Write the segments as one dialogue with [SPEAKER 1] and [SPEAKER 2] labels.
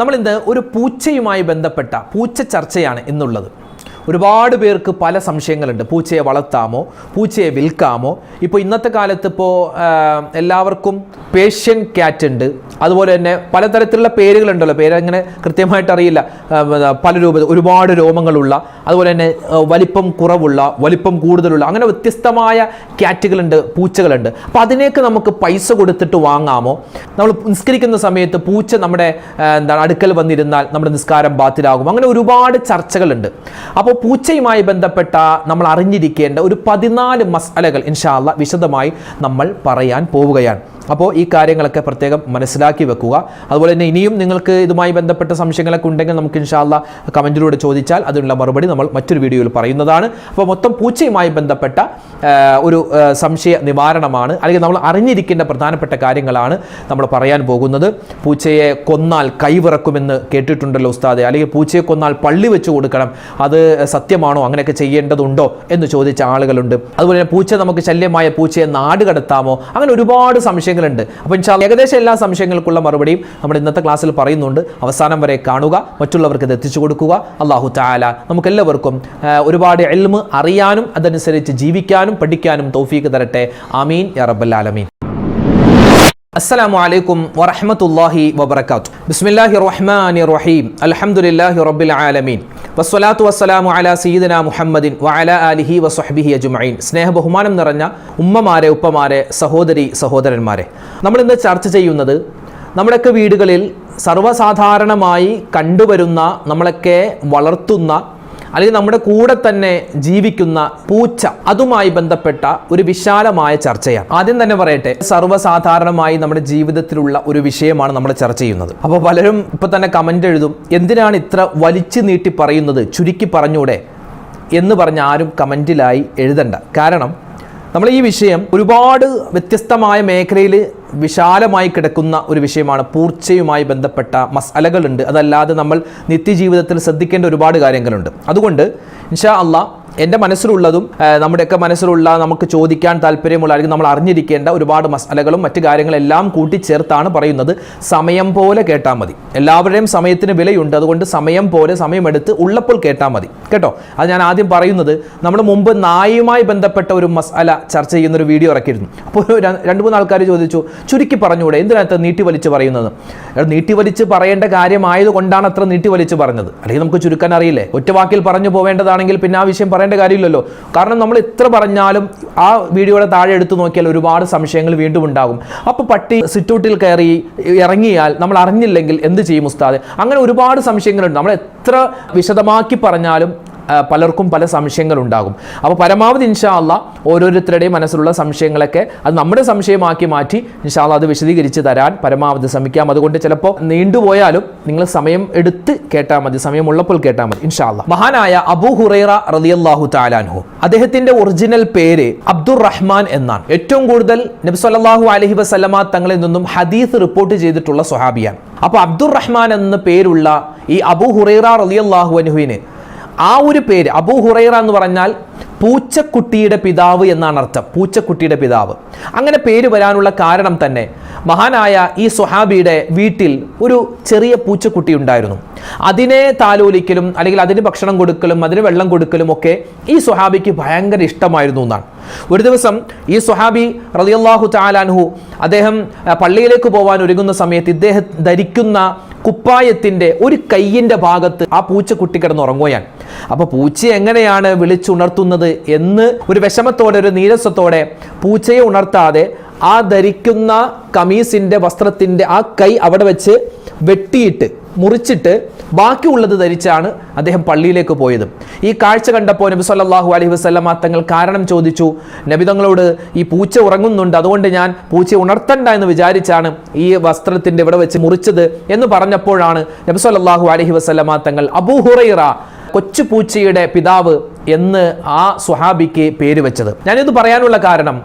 [SPEAKER 1] നമ്മൾ ഇന്ന് ഒരു പൂച്ചയുമായി ബന്ധപ്പെട്ട പൂച്ച ചർച്ചയാണ് ഇന്നുള്ളത് ഒരുപാട് പേർക്ക് പല സംശയങ്ങളുണ്ട്. പൂച്ചയെ വളർത്താമോ പൂച്ചയെ വിൽക്കാമോ? ഇപ്പോൾ ഇന്നത്തെ കാലത്ത് ഇപ്പോൾ എല്ലാവർക്കും പേഷ്യൻ ക്യാറ്റ് ഉണ്ട്. അതുപോലെ തന്നെ പലതരത്തിലുള്ള പേരുകളുണ്ടല്ലോ. പേരങ്ങനെ കൃത്യമായിട്ട് അറിയില്ല. പല രൂപ ഒരുപാട് രോമങ്ങളുള്ള അതുപോലെ തന്നെ വലിപ്പം കുറവുള്ള വലിപ്പം കൂടുതലുള്ള അങ്ങനെ വ്യത്യസ്തമായ ക്യാറ്റുകളുണ്ട് പൂച്ചകളുണ്ട്. അപ്പോൾ അതിനേക്ക് നമുക്ക് പൈസ കൊടുത്തിട്ട് വാങ്ങാമോ? നമ്മൾ നിസ്കരിക്കുന്ന സമയത്ത് പൂച്ച നമ്മുടെ എന്താണ് അടുക്കൽ വന്നിരുന്നാൽ നമ്മുടെ നിസ്കാരം ബാത്തിലാകും. അങ്ങനെ ഒരുപാട് ചർച്ചകളുണ്ട്. അപ്പോൾ പൂച്ചയുമായി ബന്ധപ്പെട്ട നമ്മൾ അറിഞ്ഞിരിക്കേണ്ട ഒരു പതിനാല് മസാലകൾ ഇൻഷാല്ല വിശദമായി നമ്മൾ പറയാൻ പോവുകയാണ്. അപ്പോൾ ഈ കാര്യങ്ങളൊക്കെ പ്രത്യേകം മനസ്സിലാക്കി വെക്കുക. അതുപോലെ തന്നെ ഇനിയും നിങ്ങൾക്ക് ഇതുമായി ബന്ധപ്പെട്ട സംശയങ്ങളൊക്കെ ഉണ്ടെങ്കിൽ നമുക്ക് ഇൻഷാല്ല കമന്റിലൂടെ ചോദിച്ചാൽ അതിനുള്ള മറുപടി നമ്മൾ മറ്റൊരു വീഡിയോയിൽ പറയുന്നതാണ്. അപ്പോൾ മൊത്തം പൂച്ചയുമായി ബന്ധപ്പെട്ട ഒരു സംശയ നിവാരണമാണ് അല്ലെങ്കിൽ നമ്മൾ അറിഞ്ഞിരിക്കേണ്ട പ്രധാനപ്പെട്ട കാര്യങ്ങളാണ് നമ്മൾ പറയാൻ പോകുന്നത്. പൂച്ചയെ കൊന്നാൽ കൈവിറക്കുമെന്ന് കേട്ടിട്ടുണ്ടല്ലോ ഉസ്താദെ. അല്ലെങ്കിൽ പൂച്ചയെ കൊന്നാൽ പള്ളി വെച്ച് കൊടുക്കണം. അത് സത്യമാണോ? അങ്ങനെയൊക്കെ ചെയ്യേണ്ടതുണ്ടോ? എന്ന് ചോദിച്ച ആളുകളുണ്ട്. അതുപോലെ തന്നെ പൂച്ച നമുക്ക് ശല്യമായ പൂച്ചയെ നാട് കടത്താമോ? അങ്ങനെ ഒരുപാട് സംശയങ്ങളുണ്ട്. അപ്പോൾ ഇൻഷാ ഏകദേശം എല്ലാ സംശയങ്ങൾക്കുള്ള മറുപടിയും നമ്മൾ ഇന്നത്തെ ക്ലാസ്സിൽ പറയുന്നുണ്ട്. അവസാനം വരെ കാണുക മറ്റുള്ളവർക്ക് ഇത് എത്തിച്ചു കൊടുക്കുക. അള്ളാഹു താല നമുക്കെല്ലാവർക്കും ഒരുപാട് എൽമ് അറിയാനും അതനുസരിച്ച് ജീവിക്കാനും പഠിക്കാനും തൗഫീക്ക് തരട്ടെ. അമീൻ യാ അസ്സലാമു അലൈക്കും വറഹമത്തല്ലാഹി വബർക്കാത്തു ബിസ്മില്ലാഹി റഹ്മാൻ റഹീം അലഹമുല്ലാഹി റബ്ബിൽ ആലമീൻ. വസ്വലാത്തു വസ്സലാമു അല സീദന മുഹമ്മദിൻ വഅല അലിഹി വസ്വഹ്ബിഹി അജുമീൻ സ്നേഹ ബഹുമാനം നിറഞ്ഞ ഉമ്മമാരെ ഉപ്പമാരെ സഹോദരി സഹോദരന്മാരെ. നമ്മളിന്ന് ചർച്ച ചെയ്യുന്നത് നമ്മുടെയൊക്കെ വീടുകളിൽ സർവസാധാരണമായി കണ്ടുവരുന്ന നമ്മളൊക്കെ വളർത്തുന്ന അല്ലെങ്കിൽ നമ്മുടെ കൂടെ തന്നെ ജീവിക്കുന്ന പൂച്ച അതുമായി ബന്ധപ്പെട്ട ഒരു വിശാലമായ ചർച്ചയാണ്. ആദ്യം തന്നെ പറയട്ടെ സർവസാധാരണമായി നമ്മുടെ ജീവിതത്തിലുള്ള ഒരു വിഷയമാണ് നമ്മൾ ചർച്ച ചെയ്യുന്നത്. അപ്പോൾ പലരും ഇപ്പൊ തന്നെ കമന്റ് എഴുതും എന്തിനാണ് ഇത്ര വലിച്ചു നീട്ടി പറയുന്നത് ചുരുക്കി പറഞ്ഞൂടെ എന്ന് പറഞ്ഞ് ആരും കമന്റിലായി എഴുതണ്ട. കാരണം നമ്മൾ ഈ വിഷയം ഒരുപാട് വ്യത്യസ്തമായ മേഖലയിൽ വിശാലമായി കിടക്കുന്ന ഒരു വിഷയമാണ്. പൂർച്ചയുമായി ബന്ധപ്പെട്ട മസാലകളുണ്ട് അതല്ലാതെ നമ്മൾ നിത്യജീവിതത്തിൽ ശ്രദ്ധിക്കേണ്ട ഒരുപാട് കാര്യങ്ങളുണ്ട്. അതുകൊണ്ട് ഇൻഷാ അള്ളാ എന്റെ മനസ്സിലുള്ളതും നമ്മുടെയൊക്കെ മനസ്സിലുള്ള നമുക്ക് ചോദിക്കാൻ താല്പര്യമുള്ള അല്ലെങ്കിൽ നമ്മൾ അറിഞ്ഞിരിക്കേണ്ട ഒരുപാട് മസാലകളും മറ്റു കാര്യങ്ങളെല്ലാം കൂട്ടിച്ചേർത്താണ് പറയുന്നത്. സമയം പോലെ കേട്ടാൽ മതി. എല്ലാവരുടെയും സമയത്തിന് വിലയുണ്ട്. അതുകൊണ്ട് സമയം പോലെ സമയമെടുത്ത് ഉള്ളപ്പോൾ കേട്ടാൽ മതി. കേട്ടോ? അത് ഞാൻ ആദ്യം പറയുന്നത് നമ്മൾ മുമ്പ് നായുമായി ബന്ധപ്പെട്ട ഒരു മസാല ചർച്ച ചെയ്യുന്ന ഒരു വീഡിയോ ഇറക്കിയിരുന്നു. അപ്പോൾ രണ്ട് മൂന്ന് ആൾക്കാർ ചോദിച്ചു ചുരുക്കി പറഞ്ഞുകൂടെ എന്തിനകത്ത് നീട്ടി വലിച്ച് പറയുന്നത്? നീട്ടി വലിച്ച് പറയേണ്ട കാര്യമായത് കൊണ്ടാണ് അത്ര നീട്ടി വലിച്ച് പറഞ്ഞത്. അല്ലെങ്കിൽ നമുക്ക് ചുരുക്കാൻ അറിയില്ലേ? ഒറ്റ വാക്കിൽ പറഞ്ഞു പോവേണ്ടതാണെങ്കിൽ പിന്നെ ആ വിഷയം പറയേണ്ട കാര്യമില്ലല്ലോ. കാരണം നമ്മൾ എത്ര പറഞ്ഞാലും ആ വീഡിയോയുടെ താഴെ എടുത്തു നോക്കിയാൽ ഒരുപാട് സംശയങ്ങൾ വീണ്ടും ഉണ്ടാകും. അപ്പോൾ പട്ടി സിറ്റൗട്ടിൽ കയറി ഇറങ്ങിയാൽ നമ്മൾ അറിഞ്ഞില്ലെങ്കിൽ എന്ത് ചെയ്യും ഉസ്താദ്? അങ്ങനെ ഒരുപാട് സംശയങ്ങളുണ്ട്. നമ്മൾ എത്ര വിശദമാക്കി പറഞ്ഞാലും പലർക്കും പല സംശയങ്ങളുണ്ടാകും. അപ്പോൾ പരമാവധി ഇൻഷാ അല്ല ഓരോരുത്തരുടെയും മനസ്സിലുള്ള സംശയങ്ങളൊക്കെ അത് നമ്മുടെ സംശയമാക്കി മാറ്റി ഇൻഷാ അല്ല അത് വിശദീകരിച്ച് തരാൻ പരമാവധി ശ്രമിക്കാം. അതുകൊണ്ട് ചിലപ്പോൾ നീണ്ടുപോയാലും നിങ്ങൾ സമയം എടുത്ത് കേട്ടാൽ മതി. സമയമുള്ളപ്പോൾ കേട്ടാൽ മതി. ഇൻഷാ അല്ല. മഹാനായ അബു ഹുറൈറ റളിയല്ലാഹു താലാൻഹു അദ്ദേഹത്തിന്റെ ഒറിജിനൽ പേര് അബ്ദുർ റഹ്മാൻ എന്നാണ്. ഏറ്റവും കൂടുതൽ നബ്സല്ലാഹു അലഹി വസ്ലമ തങ്ങളിൽ നിന്നും ഹദീസ് റിപ്പോർട്ട് ചെയ്തിട്ടുള്ള സ്വഹാബിയാണ്. അപ്പോൾ അബ്ദുർ റഹ്മാൻ എന്ന പേരുള്ള ഈ അബൂ ഹുറൈറ റളിയല്ലാഹു അൻഹുവിന് ആ ഒരു പേര് അബൂ ഹുറൈറ എന്ന് പറഞ്ഞാൽ പൂച്ചക്കുട്ടിയുടെ പിതാവ് എന്നാണ് അർത്ഥം. പൂച്ചക്കുട്ടിയുടെ പിതാവ്. അങ്ങനെ പേര് വരാനുള്ള കാരണം തന്നെ മഹാനായ ഈ സുഹാബിയുടെ വീട്ടിൽ ഒരു ചെറിയ പൂച്ചക്കുട്ടി ഉണ്ടായിരുന്നു. അതിനെ താലോലിക്കലും അല്ലെങ്കിൽ അതിന് ഭക്ഷണം കൊടുക്കലും അതിന് വെള്ളം കൊടുക്കലും ഒക്കെ ഈ സുഹാബിക്ക് ഭയങ്കര ഇഷ്ടമായിരുന്നു എന്നാണ്. ഒരു ദിവസം ഈ സുഹാബി റതിയല്ലാഹു താലാൻഹു അദ്ദേഹം പള്ളിയിലേക്ക് പോകാൻ ഒരുങ്ങുന്ന സമയത്ത് ഇദ്ദേഹം ധരിക്കുന്ന കുപ്പായത്തിന്റെ ഒരു കയ്യിന്റെ ഭാഗത്ത് ആ പൂച്ചക്കുട്ടി കിടന്ന് ഉറങ്ങുകയാണ് അപ്പൊ പൂച്ച എങ്ങനെയാണ് വിളിച്ചുണർത്തുന്നത് എന്ന് ഒരു വിഷമത്തോടെ ഒരു നീരസത്തോടെ പൂച്ചയെ ഉണർത്താതെ ആ ധരിക്കുന്ന കമീസിന്റെ വസ്ത്രത്തിന്റെ ആ കൈ അവിടെ വെച്ച് വെട്ടിയിട്ട് മുറിച്ചിട്ട് ബാക്കിയുള്ളത് ധരിച്ചാണ് അദ്ദേഹം പള്ളിയിലേക്ക് പോയത്. ഈ കാഴ്ച കണ്ടപ്പോൾ നബി സല്ലാഹു അലൈഹി വസല്ലമ തങ്ങൾ കാരണം ചോദിച്ചു നബി തങ്ങളോട് ഈ പൂച്ച ഉറങ്ങുന്നുണ്ട് അതുകൊണ്ട് ഞാൻ പൂച്ച ഉണർത്തണ്ട എന്ന് വിചാരിച്ചാണ് ഈ വസ്ത്രത്തിന്റെ ഇവിടെ വെച്ച് മുറിച്ചത് എന്ന് പറഞ്ഞപ്പോഴാണ് നബി സല്ലാഹു അലൈഹി വസല്ലമ തങ്ങൾ അബൂ ഹുറൈറ കൊച്ചു പൂച്ചയുടെ പിതാവ് എന്ന് ആ സുഹാബിക്ക് പേര് വെച്ചത്. ഞാനിത് പറയാനുള്ള കാരണം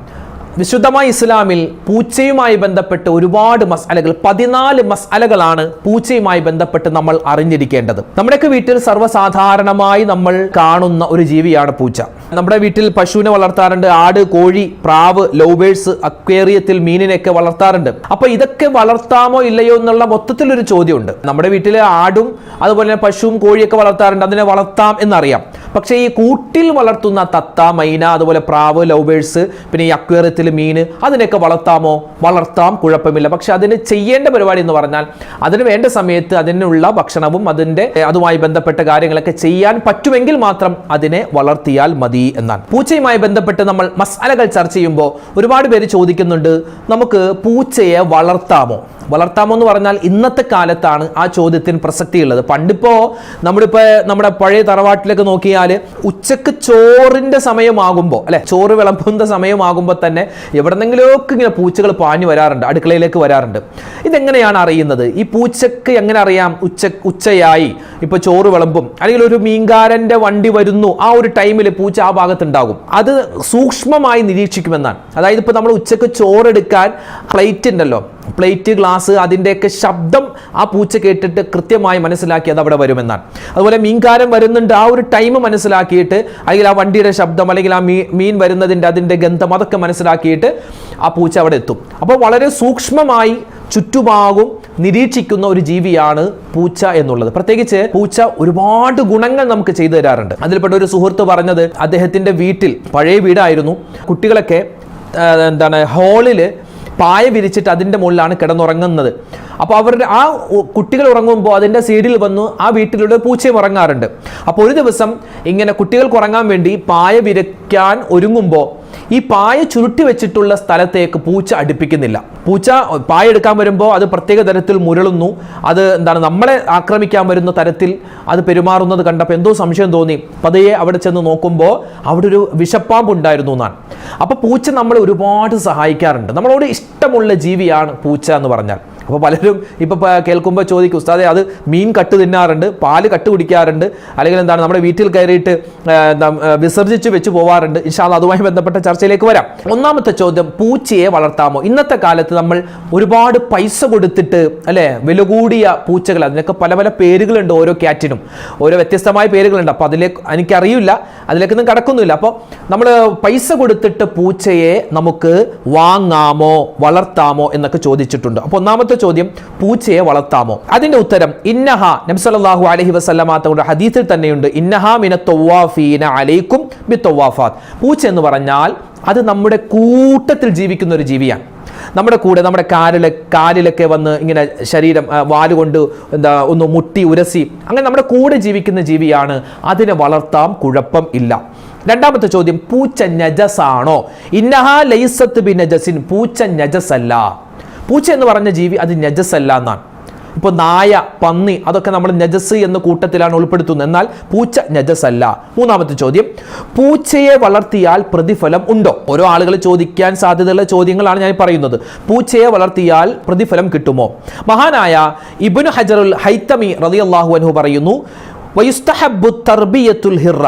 [SPEAKER 1] വിശുദ്ധമായ ഇസ്ലാമിൽ പൂച്ചയുമായി ബന്ധപ്പെട്ട് ഒരുപാട് മസാലകൾ പതിനാല് മസാലകളാണ് പൂച്ചയുമായി ബന്ധപ്പെട്ട് നമ്മൾ അറിഞ്ഞിരിക്കേണ്ടത്. നമ്മുടെയൊക്കെ വീട്ടിൽ സർവസാധാരണമായി നമ്മൾ കാണുന്ന ഒരു ജീവിയാണ് പൂച്ച. നമ്മുടെ വീട്ടിൽ പശുവിനെ വളർത്താറുണ്ട് ആട് കോഴി പ്രാവ് ലൗബേഴ്സ് അക്വേറിയത്തിൽ മീനിനെയൊക്കെ വളർത്താറുണ്ട്. അപ്പൊ ഇതൊക്കെ വളർത്താമോ ഇല്ലയോ എന്നുള്ള മൊത്തത്തിലൊരു ചോദ്യമുണ്ട്. നമ്മുടെ വീട്ടിലെ ആടും അതുപോലെ പശുവും കോഴിയൊക്കെ വളർത്താറുണ്ട് അതിനെ വളർത്താം എന്നറിയാം. പക്ഷേ ഈ കൂട്ടിൽ വളർത്തുന്ന തത്ത മൈന അതുപോലെ പ്രാവ് ലൗബേഴ്സ് പിന്നെ ഈ അക്വേറിയത്തിൽ മീൻ അതിനൊക്കെ വളർത്താമോ? വളർത്താം കുഴപ്പമില്ല. പക്ഷെ അതിന് ചെയ്യേണ്ട പരിപാടി എന്ന് പറഞ്ഞാൽ അതിന് വേണ്ട സമയത്ത് അതിനുള്ള ഭക്ഷണവും അതിന്റെ അതുമായി ബന്ധപ്പെട്ട കാര്യങ്ങളൊക്കെ ചെയ്യാൻ പറ്റുമെങ്കിൽ മാത്രം അതിനെ വളർത്തിയാൽ മതി എന്നാണ്. പൂച്ചയുമായി ബന്ധപ്പെട്ട് നമ്മൾ മസാലകൾ ചർച്ച ചെയ്യുമ്പോൾ ഒരുപാട് പേര് ചോദിക്കുന്നുണ്ട് നമുക്ക് പൂച്ചയെ വളർത്താമോ? വളർത്താമോ എന്ന് പറഞ്ഞാൽ ഇന്നത്തെ കാലത്താണ് ആ ചോദ്യത്തിന് പ്രസക്തിയുള്ളത്. പണ്ടിപ്പോ നമ്മളിപ്പോ നമ്മുടെ പഴയ തറവാട്ടിലൊക്കെ നോക്കിയാൽ ഉച്ചയ്ക്ക് ചോറിന്റെ സമയമാകുമ്പോൾ അല്ലെ? ചോറ് വിളമ്പുന്ന സമയമാകുമ്പോൾ തന്നെ എവിടെന്നെങ്കിലുമൊക്കെ ഇങ്ങനെ പൂച്ചകൾ പാഞ്ഞു വരാറുണ്ട് അടുക്കളയിലേക്ക് വരാറുണ്ട്. ഇതെങ്ങനെയാണ് അറിയുന്നത്? ഈ പൂച്ചക്ക് എങ്ങനെ അറിയാം? ഉച്ച ഉച്ചയായി ഇപ്പൊ ചോറ് വിളമ്പും അല്ലെങ്കിൽ ഒരു മീൻകാരന്റെ വണ്ടി വരുന്നു ആ ഒരു ടൈമിൽ പൂച്ച ആ ഭാഗത്തുണ്ടാകും. അത് സൂക്ഷ്മമായി നിരീക്ഷിക്കുമെന്നാണ്. അതായത് ഇപ്പൊ നമ്മൾ ഉച്ചയ്ക്ക് ചോറെടുക്കാൻ പ്ലേറ്റ് ഉണ്ടല്ലോ പ്ലേറ്റ് ഗ്ലാസ് അതിന്റെയൊക്കെ ശബ്ദം ആ പൂച്ച കേട്ടിട്ട് കൃത്യമായി മനസ്സിലാക്കി അത് അവിടെ വരുമെന്നാണ്. അതുപോലെ മീൻകാരൻ വരുന്നുണ്ട് ആ ഒരു ടൈം മനസ്സിലാക്കിയിട്ട് അല്ലെങ്കിൽ ആ വണ്ടിയുടെ ശബ്ദം അല്ലെങ്കിൽ ആ മീ മീൻ വരുന്നതിന്റെ അതിന്റെ ഗന്ധം അതൊക്കെ മനസ്സിലാക്കിയിട്ട് ആ പൂച്ച അവിടെ എത്തും. അപ്പോൾ വളരെ സൂക്ഷ്മമായി ചുറ്റുഭാഗവും നിരീക്ഷിക്കുന്ന ഒരു ജീവിയാണ് പൂച്ച എന്നുള്ളത്. പ്രത്യേകിച്ച് പൂച്ച ഒരുപാട് ഗുണങ്ങൾ നമുക്ക് ചെയ്തു തരാറുണ്ട്. അതിൽപ്പെട്ട ഒരു സുഹൃത്ത് പറഞ്ഞത് അദ്ദേഹത്തിന്റെ വീട്ടിൽ പഴയ വീടായിരുന്നു. കുട്ടികളൊക്കെ എന്താണ് ഹാളിൽ പായ വിരിച്ചിട്ട് അതിന്റെ മുകളിലാണ് കിടന്നുറങ്ങുന്നത്. അപ്പോൾ അവരുടെ ആ കുട്ടികൾ ഉറങ്ങുമ്പോൾ അതിന്റെ സീഡിൽ വന്നു ആ വീട്ടിലൂടെ പൂച്ചയും ഉറങ്ങാറുണ്ട്. അപ്പോൾ ഒരു ദിവസം ഇങ്ങനെ കുട്ടികൾക്ക് ഉറങ്ങാൻ വേണ്ടി പായ വിരിക്കാൻ ഒരുങ്ങുമ്പോൾ ഈ പായ ചുരുട്ടി വെച്ചിട്ടുള്ള സ്ഥലത്തേക്ക് പൂച്ച അടുപ്പിക്കുന്നില്ല. പൂച്ച പായ എടുക്കാൻ വരുമ്പോൾ അത് പ്രത്യേക തരത്തിൽ മുരളുന്നു. അത് എന്താണ് നമ്മളെ ആക്രമിക്കാൻ വരുന്ന തരത്തിൽ അത് പെരുമാറുന്നത് കണ്ടപ്പോൾ എന്തോ സംശയം തോന്നി. പതിയെ അവിടെ ചെന്ന് നോക്കുമ്പോൾ അവിടെ ഒരു വിഷപ്പാമ്പ് ഉണ്ടായിരുന്നു എന്നാണ്. അപ്പോൾ പൂച്ച നമ്മളെ ഒരുപാട് സഹായിക്കാറുണ്ട്. നമ്മളോട് ഇഷ്ടമുള്ള ജീവിയാണ് പൂച്ച എന്ന് പറഞ്ഞാൽ. അപ്പോൾ പലരും ഇപ്പോൾ കേൾക്കുമ്പോൾ ചോദിക്കും ഉസ്താദെ അത് മീൻ കട്ട് തിന്നാറുണ്ട് പാൽ കട്ട് കുടിക്കാറുണ്ട് അല്ലെങ്കിൽ എന്താണ് നമ്മുടെ വീട്ടിൽ കയറിയിട്ട് വിസർജിച്ച് വെച്ച് പോവാറുണ്ട്. ഇൻഷാല്ല അതുമായി ബന്ധപ്പെട്ട ചർച്ചയിലേക്ക് വരാം. ഒന്നാമത്തെ ചോദ്യം പൂച്ചയെ വളർത്താമോ? ഇന്നത്തെ കാലത്ത് നമ്മൾ ഒരുപാട് പൈസ കൊടുത്തിട്ട് അല്ലേ വില കൂടിയ പൂച്ചകൾ അതിനൊക്കെ പല പല പേരുകളുണ്ട് ഓരോ ക്യാറ്റിനും. ഓരോ വ്യത്യസ്തമായ പേരുകളുണ്ട്. അപ്പോൾ അതിലേക്ക് എനിക്കറിയില്ല അതിലേക്കൊന്നും കടക്കുന്നില്ല. അപ്പോൾ നമ്മൾ പൈസ കൊടുത്തിട്ട് പൂച്ചയെ നമുക്ക് വാങ്ങാമോ വളർത്താമോ എന്നൊക്കെ ചോദിച്ചിട്ടുണ്ട്. അപ്പോൾ ഒന്നാമത്തെ ചോദ്യം പൂച്ചയെ വളർത്താമോ? അതിന്റെ ഉത്തരം ഇന്നഹ നബി അലഹി വസല്ലമ തങ്ങളുടെ ഹദീസിൽ തന്നെയുണ്ട്. ഇന്നഹ മിന തൊവാഫീന അലൈക്കും ബി തവ്വാഫാത്ത് പൂച്ച എന്ന് പറഞ്ഞാൽ അത് നമ്മുടെ കൂട്ടത്തിൽ ജീവിക്കുന്ന ഒരു ജീവിയാണ്. നമ്മുടെ കൂടെ നമ്മുടെ കാലിലെ കാലിലൊക്കെ വന്ന് ഇങ്ങനെ ശരീരം വാലുകൊണ്ട് എന്താ ഒന്ന് മുട്ടി ഉരസി അങ്ങനെ നമ്മുടെ കൂടെ ജീവിക്കുന്ന ജീവിയാണ്. അതിനെ വളർത്താം കുഴപ്പം ഇല്ല. രണ്ടാമത്തെ ചോദ്യം പൂച്ച നജസാണോ? ഇന്നഹ ലൈസത്ത് ബി നജസിൻ പൂച്ച നജസല്ല. പൂച്ച എന്ന് പറഞ്ഞ ജീവി അത് നജസ് അല്ല എന്നാണ്. ഇപ്പോൾ നായ പന്നി അതൊക്കെ നമ്മൾ നജസ് എന്ന കൂട്ടത്തിലാണ് ഉൾപ്പെടുത്തുന്നത്. എന്നാൽ പൂച്ച നജസ് അല്ല മൂന്നാമത്തെ ചോദ്യം പൂച്ചയെ വളർത്തിയാൽ പ്രതിഫലം ഉണ്ടോ? ഓരോ ആളുകൾ ചോദിക്കാൻ സാധ്യതയുള്ള ചോദ്യങ്ങളാണ് ഞാൻ പറയുന്നത്. പൂച്ചയെ വളർത്തിയാൽ പ്രതിഫലം കിട്ടുമോ? മഹാനായ ഇബുൻ ഹജറുൽ ഹൈത്തമി റളിയല്ലാഹു അൻഹു പറയുന്നു വയുസ്തഹബു തർബിയത്തുൽ ഹിറ.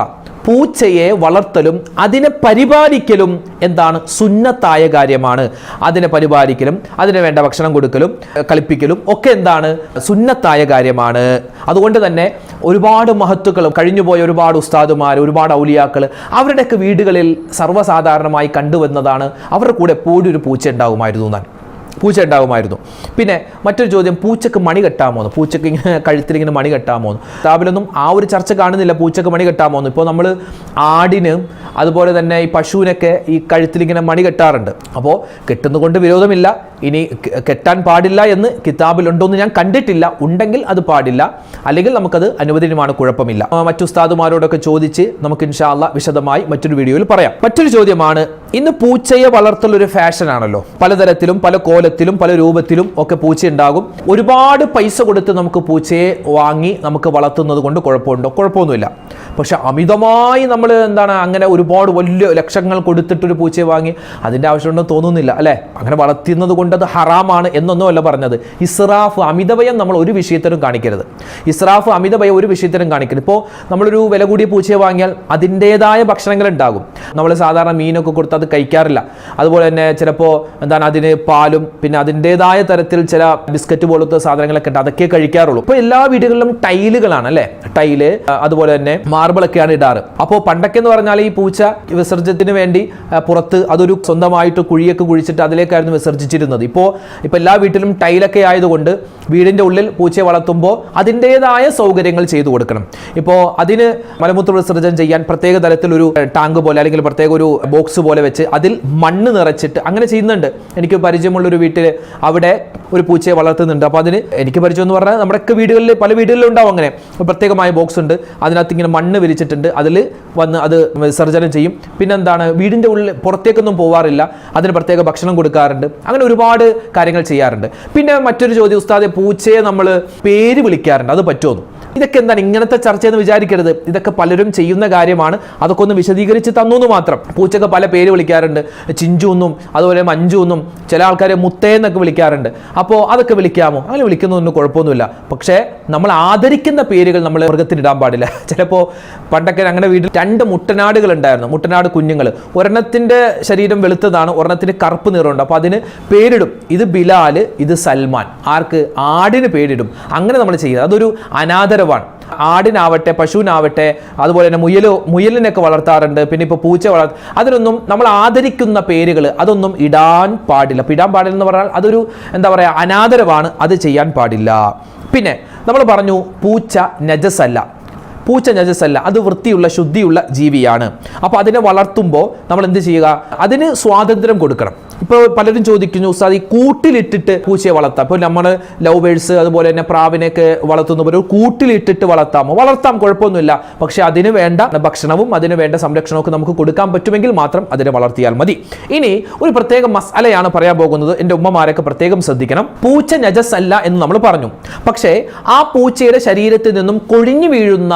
[SPEAKER 1] പൂച്ചയെ വളർത്തലും അതിനെ പരിപാലിക്കലും എന്താണ് സുന്നത്തായ കാര്യമാണ്. അതിനെ പരിപാലിക്കലും അതിന് വേണ്ട ഭക്ഷണം കൊടുക്കലും കളിപ്പിക്കലും ഒക്കെ എന്താണ് സുന്നത്തായ കാര്യമാണ്. അതുകൊണ്ട് തന്നെ ഒരുപാട് മഹത്തുക്കളും കഴിഞ്ഞുപോയ ഒരുപാട് ഉസ്താദുമാർ ഒരുപാട് ഔലിയാക്കൾ അവരുടെയൊക്കെ വീടുകളിൽ സർവസാധാരണമായി കണ്ടുവന്നതാണ്. അവരുടെ കൂടെ എപ്പോഴും ഒരു പൂച്ച ഉണ്ടാകുമായിരുന്നു എന്നാണ്. പൂച്ച ഉണ്ടാകുമായിരുന്നു. പിന്നെ മറ്റൊരു ചോദ്യം പൂച്ചക്ക് മണി കെട്ടാമോ എന്ന്? പൂച്ചക്ക് ഇങ്ങനെ കഴുത്തിൽ ഇങ്ങനെ മണി കെട്ടാമോ എന്ന്? താപിലൊന്നും ആ ഒരു ചർച്ച കാണുന്നില്ല പൂച്ചക്ക് മണി കെട്ടാമോ എന്ന്. ഇപ്പോൾ നമ്മൾ ആടിന് അതുപോലെ തന്നെ ഈ പശുവിനൊക്കെ ഈ കഴുത്തിൽ ഇങ്ങനെ മണി കെട്ടാറുണ്ട്. അപ്പോൾ കെട്ടുന്നതുകൊണ്ട് വിരോധമില്ല. ഇനി കെട്ടാൻ പാടില്ല എന്ന് കിതാബിലുണ്ടോ എന്ന് ഞാൻ കണ്ടിട്ടില്ല. ഉണ്ടെങ്കിൽ അത് പാടില്ല. അല്ലെങ്കിൽ നമുക്കത് അനുവദനീയമാണ് കുഴപ്പമില്ല. മറ്റു ഉസ്താദുമാരോടൊക്കെ ചോദിച്ച് നമുക്ക് ഇൻഷാല്ല വിശദമായി മറ്റൊരു വീഡിയോയിൽ പറയാം. മറ്റൊരു ചോദ്യമാണ് ഇന്ന് പൂച്ചയെ വളർത്തൽ ഒരു ഫാഷൻ ആണല്ലോ. പലതരത്തിലും പല കോലത്തിലും പല രൂപത്തിലും ഒക്കെ പൂച്ച ഉണ്ടാകും ഒരുപാട് പൈസ കൊടുത്ത് നമുക്ക് പൂച്ചയെ വാങ്ങി നമുക്ക് വളർത്തുന്നത് കൊണ്ട് കുഴപ്പമുണ്ടോ? കുഴപ്പമൊന്നുമില്ല. പക്ഷെ അമിതമായി നമ്മൾ എന്താണ് അങ്ങനെ ഒരുപാട് വലിയ ലക്ഷങ്ങൾ കൊടുത്തിട്ടൊരു പൂച്ചയെ വാങ്ങി അതിന്റെ ആവശ്യമുണ്ടെന്ന് തോന്നുന്നില്ല അല്ലേ? അങ്ങനെ വളർത്തുന്നത് കൊണ്ട് അത് ഹറാമാണ് എന്നൊന്നുമല്ല പറഞ്ഞത്. ഇസ്രാഫ് അമിതഭയം നമ്മൾ ഒരു വിഷയത്തിലും കാണിക്കരുത്. ഇസ്രാഫ് അമിതഭയം ഒരു വിഷയത്തിലും കാണിക്കരുത്. ഇപ്പോൾ നമ്മളൊരു വില കൂടിയ പൂച്ചയെ വാങ്ങിയാൽ അതിന്റെതായ ഭക്ഷണങ്ങൾ ഉണ്ടാകും. നമ്മൾ സാധാരണ മീനൊക്കെ കൊടുത്ത് അത് കഴിക്കാറില്ല. അതുപോലെ തന്നെ ചിലപ്പോൾ എന്താണ് അതിന് പാലും പിന്നെ അതിന്റെതായ തരത്തിൽ ചില ബിസ്ക്കറ്റ് പോലത്തെ സാധനങ്ങളൊക്കെ ഉണ്ട്. അതൊക്കെ കഴിക്കാറുള്ളൂ. ഇപ്പോൾ എല്ലാ വീടുകളിലും ടൈലുകളാണ് അല്ലേ? ടൈൽ അതുപോലെ തന്നെ മാർബിളൊക്കെയാണ് ഇടാറ്. അപ്പോൾ പണ്ടൊക്കെ എന്ന് പറഞ്ഞാൽ ഈ പൂച്ച വിസർജ്യത്തിന് വേണ്ടി പുറത്ത് അതൊരു സ്വന്തമായിട്ട് കുഴിയൊക്കെ കുഴിച്ചിട്ട് അതിലേക്കായിരുന്നു വിസർജിച്ചിരുന്നത് ഇപ്പോൾ ഇപ്പോൾ എല്ലാ വീട്ടിലും ടൈലൊക്കെ ആയതുകൊണ്ട് വീടിന്റെ ഉള്ളിൽ പൂച്ചയെ വളർത്തുമ്പോൾ അതിന്റേതായ സൗകര്യങ്ങൾ ചെയ്തു കൊടുക്കണം. ഇപ്പോൾ അതിന് മലമൂത്ര വിസർജനം ചെയ്യാൻ പ്രത്യേക തരത്തിലൊരു ഏഹ്, ടാങ്ക് പോലെ അല്ലെങ്കിൽ പ്രത്യേക ഒരു ബോക്സ് പോലെ വെച്ച് അതിൽ മണ്ണ് നിറച്ചിട്ട് അങ്ങനെ ചെയ്യുന്നുണ്ട്. എനിക്ക് പരിചയമുള്ളൊരു വീട്ടിൽ അവിടെ ഒരു പൂച്ചയെ വളർത്തുന്നുണ്ട്. അപ്പോൾ അതിന് എനിക്ക് പരിചയം എന്ന് പറഞ്ഞാൽ നമ്മുടെയൊക്കെ വീടുകളിൽ പല വീടുകളിലും ഉണ്ടാവും അങ്ങനെ. പ്രത്യേകമായ ബോക്സ് ഉണ്ട്. അതിനകത്ത് ഇങ്ങനെ മണ്ണ് വിരിച്ചിട്ടുണ്ട്. അതിൽ വന്ന് അത് വിസർജനം ചെയ്യും. പിന്നെന്താണ്? വീടിന്റെ ഉള്ളിൽ പുറത്തേക്കൊന്നും പോവാറില്ല. അതിന് പ്രത്യേക ഭക്ഷണം കൊടുക്കാറുണ്ട്. അങ്ങനെ ഒരുപാട് കാര്യങ്ങൾ ചെയ്യാറുണ്ട്. പിന്നെ മറ്റൊരു ചോദ്യം ഉസ്താദെ പൂച്ചയെ നമ്മൾ പേര് വിളിക്കാറുണ്ട്. അത് പറ്റുമോ ഇതൊക്കെ എന്താണ് ഇങ്ങനത്തെ ചർച്ച എന്ന് വിചാരിക്കരുത്. ഇതൊക്കെ പലരും ചെയ്യുന്ന കാര്യമാണ്. അതൊക്കെ ഒന്ന് വിശദീകരിച്ച് തന്നു എന്ന് മാത്രം. പൂച്ചക്ക് പല പേര് വിളിക്കാറുണ്ട്. ചിഞ്ചു എന്നും അതുപോലെ മഞ്ചു എന്നും ചില ആൾക്കാരെ മുത്തേ എന്നൊക്കെ വിളിക്കാറുണ്ട്. അപ്പോൾ അതൊക്കെ വിളിക്കാമോ? അങ്ങനെ വിളിക്കുന്നതൊന്നും കുഴപ്പമൊന്നുമില്ല. പക്ഷേ നമ്മൾ ആദരിക്കുന്ന പേരുകൾ നമ്മൾ മൃഗത്തിനിടാൻ പാടില്ല. ചിലപ്പോൾ പണ്ടൊക്കെ ഞങ്ങളുടെ വീട്ടിൽ രണ്ട് മുട്ടനാടുകൾ ഉണ്ടായിരുന്നു. മുട്ടനാട് കുഞ്ഞുങ്ങൾ. ഒരെണ്ണത്തിന്റെ ശരീരം വെളുത്തതാണ് ഒരെണ്ണത്തിന് കറുപ്പ് നിറമുണ്ട്. അപ്പോൾ അതിന് പേരിടും. ഇത് ബിലാൽ ഇത് സൽമാൻ. ആർക്ക്? ആടിന് പേരിടും. അങ്ങനെ നമ്മൾ ചെയ്യുക അതൊരു അനാദരവാണ് ആടിനാവട്ടെ പശുവിനാവട്ടെ അതുപോലെ തന്നെ മുയലോ മുയലിനൊക്കെ വളർത്താറുണ്ട്. പിന്നെ ഇപ്പോൾ പൂച്ച വളർത്ത അതിനൊന്നും നമ്മൾ ആദരിക്കുന്ന പേരുകൾ അതൊന്നും ഇടാൻ പാടില്ല. അപ്പോൾ ഇടാൻ പാടില്ല എന്ന് പറഞ്ഞാൽ അതൊരു എന്താ പറയുക അനാദരവാണ്. അത് ചെയ്യാൻ പാടില്ല. പിന്നെ നമ്മൾ പറഞ്ഞു പൂച്ച നജസല്ല പൂച്ച നജസല്ല അത് വൃത്തിയുള്ള ശുദ്ധിയുള്ള ജീവിയാണ്. അപ്പോൾ അതിനെ വളർത്തുമ്പോൾ നമ്മൾ എന്ത് ചെയ്യുക? അതിന് സ്വാതന്ത്ര്യം കൊടുക്കണം. ഇപ്പോൾ പലരും ചോദിക്കുന്നു ഉസ്താദ് ഈ കൂട്ടിലിട്ടിട്ട് പൂച്ചയെ വളർത്താം. ഇപ്പോൾ നമ്മൾ ലവ് ബേഴ്സ് അതുപോലെ തന്നെ പ്രാവിനെയൊക്കെ വളർത്തുന്ന പോലെ കൂട്ടിലിട്ടിട്ട് വളർത്താമോ? വളർത്താം കുഴപ്പമൊന്നുമില്ല. പക്ഷേ അതിന് വേണ്ട ഭക്ഷണവും അതിന് വേണ്ട സംരക്ഷണവും നമുക്ക് കൊടുക്കാൻ പറ്റുമെങ്കിൽ മാത്രം അതിനെ വളർത്തിയാൽ മതി. ഇനി ഒരു പ്രത്യേക മസാലയാണ് പറയാൻ പോകുന്നത്. എന്റെ ഉമ്മമാരൊക്കെ പ്രത്യേകം ശ്രദ്ധിക്കണം. പൂച്ച നജസ് അല്ല എന്ന് നമ്മൾ പറഞ്ഞു. പക്ഷേ ആ പൂച്ചയുടെ ശരീരത്തിൽ നിന്നും കൊഴിഞ്ഞു വീഴുന്ന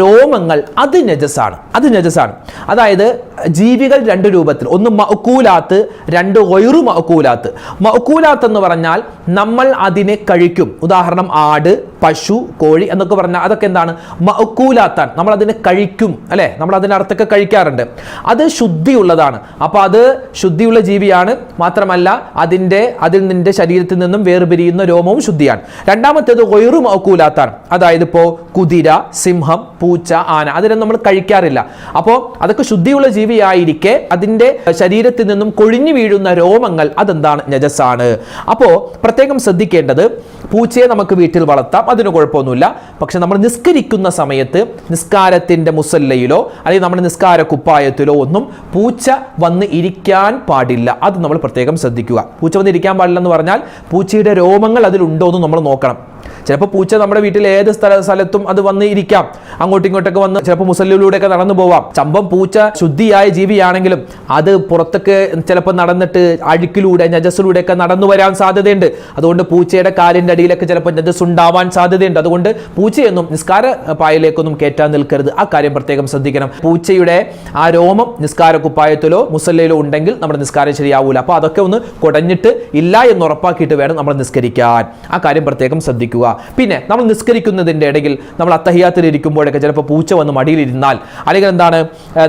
[SPEAKER 1] രോമങ്ങൾ അത് നജസാണ് അത് നജസാണ് അതായത് ജീവികൾ രണ്ട് രൂപത്തിൽ. ഒന്ന് കൂലാത്ത് രണ്ട് ഒയറു മക്കൂലാത്ത് മക്കൂലാത്ത് എന്ന് പറഞ്ഞാൽ നമ്മൾ അതിനെ കഴിക്കും. ഉദാഹരണം ആട് പശു കോഴി എന്നൊക്കെ പറഞ്ഞാൽ അതൊക്കെ എന്താണ്? മക്കൂലാത്താൻ. നമ്മൾ അതിനെ കഴിക്കും അല്ലേ? നമ്മൾ അതിന്റെ അർത്ഥമൊക്കെ കഴിക്കാറുണ്ട്. അത് ശുദ്ധിയുള്ളതാണ്. അപ്പോൾ അത് ശുദ്ധിയുള്ള ജീവിയാണ്. മാത്രമല്ല അതിന്റെ അതിൽ നിന്റെ ശരീരത്തിൽ നിന്നും വേർപിരിയുന്ന രോമവും ശുദ്ധിയാണ്. രണ്ടാമത്തേത് ഒയറു മക്കൂലാത്താൻ. അതായത് ഇപ്പോൾ കുതിര സിംഹം പൂച്ച ആന അതിനെ നമ്മൾ കഴിക്കാറില്ല. അപ്പോൾ അതൊക്കെ ശുദ്ധിയുള്ള ജീവിയായിരിക്കെ അതിന്റെ ശരീരത്തിൽ നിന്നും കൊഴിഞ്ഞു വീഴുന്ന രോമങ്ങൾ അതെന്താണ്? നജസാണ് അപ്പോൾ പ്രത്യേകം ശ്രദ്ധിക്കേണ്ടത് പൂച്ചയെ നമുക്ക് വീട്ടിൽ വളർത്താം. അതിന് കുഴപ്പമൊന്നുമില്ല. പക്ഷെ നമ്മൾ നിസ്കരിക്കുന്ന സമയത്ത് നിസ്കാരത്തിന്റെ മുസല്ലയിലോ അല്ലെങ്കിൽ നമ്മുടെ നിസ്കാര കുപ്പായത്തിലോ ഒന്നും പൂച്ച വന്ന് ഇരിക്കാൻ പാടില്ല. അത് നമ്മൾ പ്രത്യേകം ശ്രദ്ധിക്കുക. പൂച്ച വന്ന് ഇരിക്കാൻ പാടില്ല എന്ന് പറഞ്ഞാൽ പൂച്ചയുടെ രോമങ്ങൾ അതിലുണ്ടോ എന്ന് നമ്മൾ നോക്കണം. ചിലപ്പോൾ പൂച്ച നമ്മുടെ വീട്ടിൽ ഏത് സ്ഥല സ്ഥലത്തും അത് വന്ന് ഇരിക്കാം. അങ്ങോട്ടും ഇങ്ങോട്ടൊക്കെ വന്ന് ചിലപ്പോൾ മുസല്ലിലൂടെയൊക്കെ നടന്നു പോവാം. ചമ്പം പൂച്ച ശുദ്ധിയായ ജീവിയാണെങ്കിലും അത് പുറത്തൊക്കെ ചിലപ്പോൾ നടന്നിട്ട് അഴുക്കിലൂടെ നജസ്സിലൂടെയൊക്കെ നടന്നു വരാൻ സാധ്യതയുണ്ട്. അതുകൊണ്ട് പൂച്ചയുടെ കാലിന്റെ അടിയിലൊക്കെ ചിലപ്പോൾ നജസ് ഉണ്ടാവാൻ സാധ്യതയുണ്ട്. അതുകൊണ്ട് പൂച്ചയൊന്നും നിസ്കാര പായലേക്കൊന്നും കയറ്റാൻ നിൽക്കരുത്. ആ കാര്യം പ്രത്യേകം ശ്രദ്ധിക്കണം. പൂച്ചയുടെ ആ രോമം നിസ്കാര കുപ്പായത്തിലോ മുസല്ലയിലോ ഉണ്ടെങ്കിൽ നമ്മുടെ നിസ്കാരം ശരിയാവൂല. അപ്പോൾ അതൊക്കെ ഒന്ന് കുടഞ്ഞിട്ട് ഇല്ല എന്ന് ഉറപ്പാക്കിയിട്ട് വേണം നമ്മൾ നിസ്കരിക്കാൻ. ആ കാര്യം പ്രത്യേകം ശ്രദ്ധിക്കുക. പിന്നെ നമ്മൾ നിസ്കരിക്കുന്നതിന്റെ ഇടയിൽ നമ്മൾ അത്തഹിയാത്തിൽ ഇരിക്കുമ്പോഴൊക്കെ ചിലപ്പോൾ പൂച്ച വന്ന് മടിയിലിരുന്നാൽ. അല്ലെങ്കിൽ എന്താണ്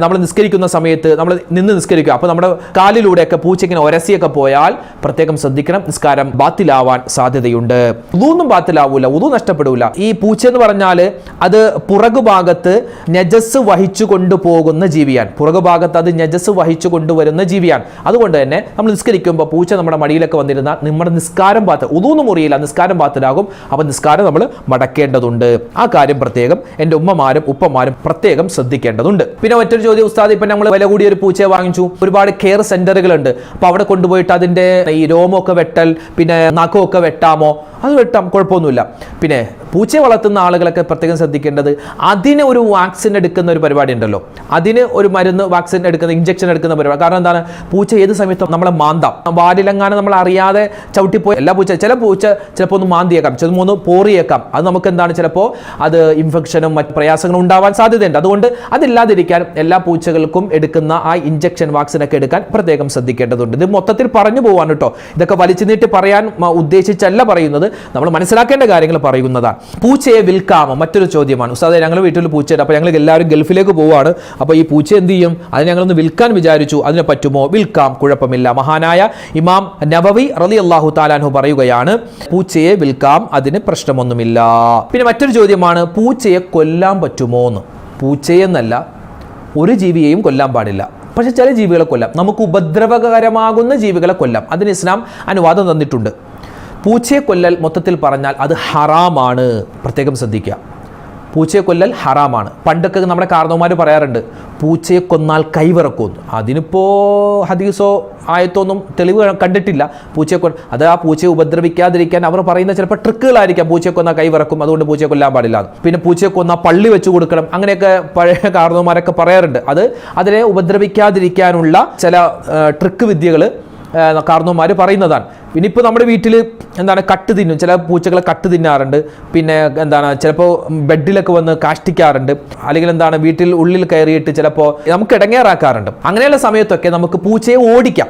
[SPEAKER 1] നമ്മൾ നിസ്കരിക്കുന്ന സമയത്ത് നമ്മൾ നിന്ന് നിസ്കരിക്കുക. അപ്പോൾ നമ്മുടെ കാലിലൂടെയൊക്കെ പൂച്ച ഇങ്ങനെ ഒരസിയൊക്കെ പോയാൽ പ്രത്യേകം ശ്രദ്ധിക്കണം. നിസ്കാരം ബാത്തിലാവാൻ സാധ്യതയുണ്ട്. ഉതൊന്നും ബാത്തിലാവൂല ഉതു നഷ്ടപ്പെടൂല. ഈ പൂച്ച എന്ന് പറഞ്ഞാൽ അത് പുറകു ഭാഗത്ത് നജസ് വഹിച്ചു കൊണ്ടുപോകുന്ന ജീവിയാണ്. പുറകു ഭാഗത്ത് അത് നജസ് വഹിച്ചു കൊണ്ടുവരുന്ന ജീവിയാണ്. അതുകൊണ്ട് തന്നെ നമ്മൾ നിസ്കരിക്കുമ്പോൾ പൂച്ച നമ്മുടെ മടിയിലൊക്കെ വന്നിരുന്നാൽ നമ്മുടെ നിസ്കാരം പാത്ത് ഉതൂന്നും മുറിയില്ല നിസ്കാരം പാത്തിലാകും അപ്പോൾ നിസ്കാരം നമ്മൾ മടക്കേണ്ടതുണ്ട്. ആ കാര്യം പ്രത്യേകം എന്റെ ഉമ്മമാരും ഉപ്പമാരും പ്രത്യേകം ശ്രദ്ധിക്കേണ്ടതുണ്ട്. പിന്നെ മറ്റൊരു ചോദ്യം ഉസ്താദ് ഇപ്പം നമ്മൾ വില കൂടിയ ഒരു പൂച്ചയെ വാങ്ങിച്ചു. ഒരുപാട് കെയർ സെന്ററുകളുണ്ട്. അപ്പോൾ അവിടെ കൊണ്ടുപോയിട്ട് അതിന്റെ ഈ രോമമൊക്കെ വെട്ടൽ പിന്നെ നഖമൊക്കെ വെട്ടാമോ? അത് വെട്ടാം കുഴപ്പമൊന്നുമില്ല. പിന്നെ പൂച്ചയെ വളർത്തുന്ന ആളുകളൊക്കെ പ്രത്യേകം ശ്രദ്ധിക്കേണ്ടത് അതിന് ഒരു വാക്സിൻ എടുക്കുന്ന ഒരു പരിപാടി ഉണ്ടല്ലോ. അതിന് ഒരു മരുന്ന് വാക്സിൻ എടുക്കുന്ന ഇഞ്ചക്ഷൻ എടുക്കുന്ന പരിപാടി. കാരണം എന്താണ്? പൂച്ച ഏത് സമയത്തും നമ്മളെ മാന്താം. വാലിലെങ്ങാനും നമ്മൾ അറിയാതെ ചവിട്ടിപ്പോയി എല്ലാ പൂച്ച ചില പൂച്ച ചിലപ്പോൾ ഒന്ന് മാന്തിയേക്കാം ചില മൂന്ന് പോറിയേക്കാം. അത് നമുക്ക് എന്താണ് ചിലപ്പോൾ അത് ഇൻഫെക്ഷനും മറ്റ് പ്രയാസങ്ങളും ഉണ്ടാവാൻ സാധ്യതയുണ്ട്. അതുകൊണ്ട് അതില്ലാതിരിക്കാൻ എല്ലാ പൂച്ചകൾക്കും എടുക്കുന്ന ആ ഇഞ്ചക്ഷൻ വാക്സിൻ ഒക്കെ എടുക്കാൻ പ്രത്യേകം ശ്രദ്ധിക്കേണ്ടതുണ്ട്. ഇത് മൊത്തത്തിൽ പറഞ്ഞു പോവാൻ കേട്ടോ. ഇതൊക്കെ വലിച്ചു നീട്ടി പറയാൻ ഉദ്ദേശിച്ചല്ല പറയുന്നത്. നമ്മൾ മനസ്സിലാക്കേണ്ട കാര്യങ്ങൾ പറയുന്നതാണ്. പൂച്ചയെ വിൽക്കാമോ? മറ്റൊരു ചോദ്യമാണ്. ഉസ്താദെ ഞങ്ങൾ വീട്ടിൽ പൂച്ചയുണ്ട്. അപ്പോൾ ഞങ്ങൾ എല്ലാവരും ഗൾഫിലേക്ക് പോവുകയാണ്. അപ്പോൾ ഈ പൂച്ച എന്ത് ചെയ്യും? അത് ഞങ്ങളൊന്ന് വിൽക്കാൻ വിചാരിച്ചു. അതിനെ പറ്റുമോ? വിൽക്കാം. കുഴപ്പമില്ല. മഹാനായ ഇമാം നവവി റലി അള്ളാഹു താലാൻഹു പറയുകയാണ് പൂച്ചയെ വിൽക്കാം. അതിന് പ്രശ്നമൊന്നുമില്ല. പിന്നെ മറ്റൊരു ചോദ്യമാണ് പൂച്ചയെ കൊല്ലാൻ പറ്റുമോ എന്ന് പൂച്ചയെന്നല്ല ഒരു ജീവിയെയും കൊല്ലാൻ പാടില്ല. പക്ഷെ ചില ജീവികളെ കൊല്ലാം. നമുക്ക് ഉപദ്രവകരമാകുന്ന ജീവികളെ കൊല്ലാം. അതിന് ഇസ്ലാം അനുവാദം തന്നിട്ടുണ്ട്. പൂച്ചയെ കൊല്ലൽ മൊത്തത്തിൽ പറഞ്ഞാൽ അത് ഹറാമാണ്. പ്രത്യേകം ശ്രദ്ധിക്കുക. പൂച്ചയെ കൊല്ലൽ ഹറാമാണ്. പണ്ടൊക്കെ നമ്മുടെ കാരണവന്മാർ പറയാറുണ്ട് പൂച്ചയെ കൊന്നാൽ കൈവിറക്കുമെന്ന്. അതിനിപ്പോൾ ഹദീസോ ആയത്തൊന്നും തെളിവ് കണ്ടിട്ടില്ല. പൂച്ചയെ കൊ അത് ആ പൂച്ചയെ ഉപദ്രവിക്കാതിരിക്കാൻ അവർ പറയുന്ന ചിലപ്പോൾ ട്രിക്കുകളായിരിക്കാം. പൂച്ചയെ കൊന്നാൽ കൈവിറക്കും അതുകൊണ്ട് പൂച്ചയെ കൊല്ലാൻ പാടില്ല. പിന്നെ പൂച്ചയെ കൊന്നാൽ പള്ളി വെച്ച് കൊടുക്കണം. അങ്ങനെയൊക്കെ പഴയ കാരണവന്മാരൊക്കെ പറയാറുണ്ട്. അത് അതിനെ ഉപദ്രവിക്കാതിരിക്കാനുള്ള ചില ട്രിക്ക് വിദ്യകൾ കാരണവന്മാർ പറയുന്നതാണ്. പിന്നെ ഇപ്പോൾ നമ്മുടെ വീട്ടിൽ എന്താണ് കട്ട് തിന്നും. ചില പൂച്ചകളെ കട്ട് തിന്നാറുണ്ട്. പിന്നെ എന്താണ് ചിലപ്പോൾ ബെഡിലൊക്കെ വന്ന് കാഷ്ടിക്കാറുണ്ട്. അല്ലെങ്കിൽ എന്താണ് വീട്ടിൽ ഉള്ളിൽ കയറിയിട്ട് ചിലപ്പോൾ നമുക്ക് ഇടങ്ങേറാക്കാറുണ്ട്. അങ്ങനെയുള്ള സമയത്തൊക്കെ നമുക്ക് പൂച്ചയെ ഓടിക്കാം.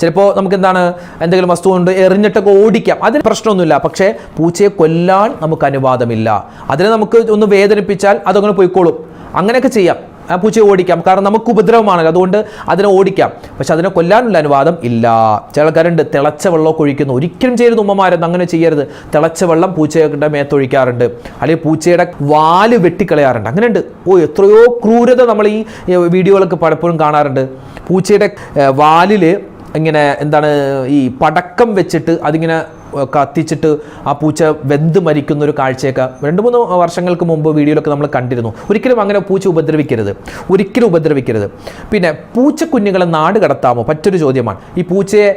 [SPEAKER 1] ചിലപ്പോൾ നമുക്ക് എന്താണ് എന്തെങ്കിലും വസ്തു കൊണ്ട് എറിഞ്ഞിട്ടൊക്കെ ഓടിക്കാം. അതിന് പ്രശ്നമൊന്നുമില്ല. പക്ഷേ പൂച്ചയെ കൊല്ലാൻ നമുക്ക് അനുവാദമില്ല. അതിനെ നമുക്ക് ഒന്ന് വേദനിപ്പിച്ചാൽ അതങ്ങനെ പോയിക്കോളും. അങ്ങനെയൊക്കെ ചെയ്യാം. ആ പൂച്ചയെ ഓടിക്കാം. കാരണം നമുക്ക് ഉപദ്രവമാണല്ലോ. അതുകൊണ്ട് അതിനെ ഓടിക്കാം. പക്ഷെ അതിനെ കൊല്ലാനുള്ള അനുവാദം ഇല്ല. ചില ആൾക്കാരുണ്ട് തിളച്ച വെള്ളമൊക്കെ ഒഴിക്കുന്നു. ഒരിക്കലും ചെയ്യരുത് ഉമ്മമാരെന്ന്. അങ്ങനെ ചെയ്യരുത്. തിളച്ച വെള്ളം പൂച്ചയുടെ മേത്തൊഴിക്കാറുണ്ട് അല്ലെങ്കിൽ പൂച്ചയുടെ വാൽ വെട്ടിക്കളയാറുണ്ട്. അങ്ങനെയുണ്ട്. ഓ എത്രയോ ക്രൂരത നമ്മൾ ഈ വീഡിയോകളൊക്കെ പലപ്പോഴും കാണാറുണ്ട്. പൂച്ചയുടെ വാലിൽ ഇങ്ങനെ എന്താണ് ഈ പടക്കം വെച്ചിട്ട് അതിങ്ങനെ കത്തിച്ചിട്ട് ആ പൂച്ച വെന്ത് മരിക്കുന്ന ഒരു കാഴ്ചയൊക്കെ രണ്ട് മൂന്ന് വർഷങ്ങൾക്ക് മുമ്പ് വീഡിയോയിലൊക്കെ നമ്മൾ കണ്ടിരുന്നു. ഒരിക്കലും അങ്ങനെ പൂച്ച ഉപദ്രവിക്കരുത്. ഒരിക്കലും ഉപദ്രവിക്കരുത്. പിന്നെ പൂച്ചക്കുഞ്ഞുങ്ങളെ നാട് കടത്താമോ? പറ്റൊരു ചോദ്യമാണ്. ഈ പൂച്ചയെ